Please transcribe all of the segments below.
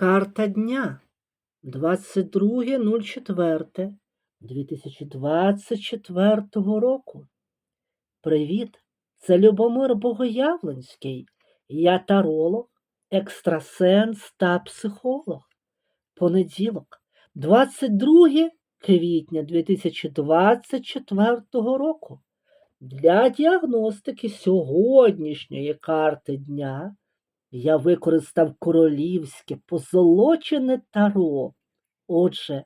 Карта дня 22.04 2024 року. Привіт! Це Любомир Богоявленський. Я таролог, екстрасенс та психолог. Понеділок, 22 квітня 2024 року. Для діагностики сьогоднішньої карти дня я використав королівське позолочене таро. Отже,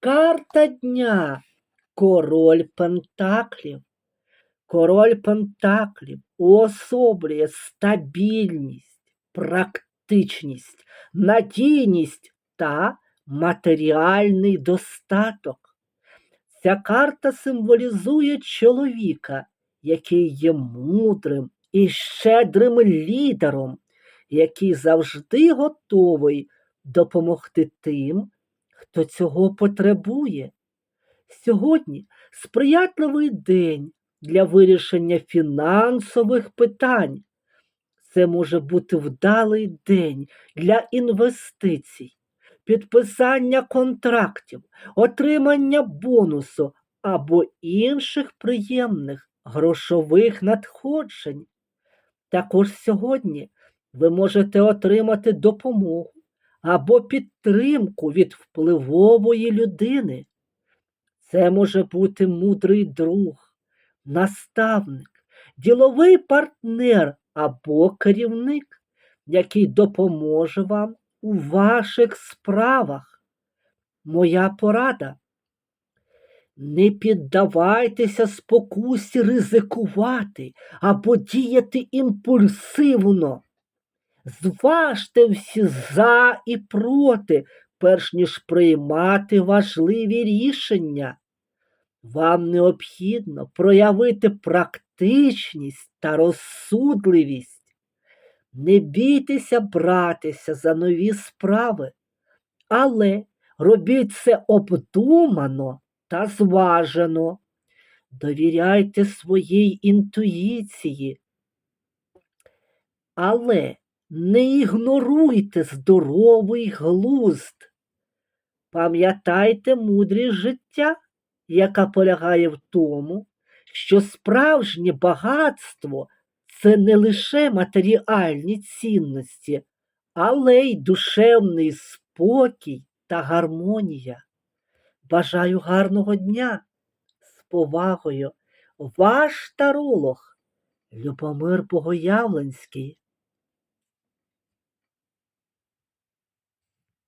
карта дня король Пентаклів. Король Пентаклів уособлює стабільність, практичність, надійність та матеріальний достаток. Ця карта символізує чоловіка, який є мудрим і щедрим лідером, який завжди готовий допомогти тим, хто цього потребує. Сьогодні сприятливий день для вирішення фінансових питань. Це може бути вдалий день для інвестицій, підписання контрактів, отримання бонусу або інших приємних грошових надходжень. Також сьогодні ви можете отримати допомогу або підтримку від впливової людини. Це може бути мудрий друг, наставник, діловий партнер або керівник, який допоможе вам у ваших справах. Моя порада. Не піддавайтеся спокусі ризикувати або діяти імпульсивно. Зважте всі за і проти, перш ніж приймати важливі рішення. Вам необхідно проявити практичність та розсудливість. Не бійтеся братися за нові справи, але робіть це обдумано та зважено. Довіряйте своїй інтуїції, але не ігноруйте здоровий глузд. Пам'ятайте мудрість життя, яка полягає в тому, що справжнє багатство це не лише матеріальні цінності, але й душевний спокій та гармонія. Бажаю гарного дня. З повагою, ваш таролог Любомир Богоявленський.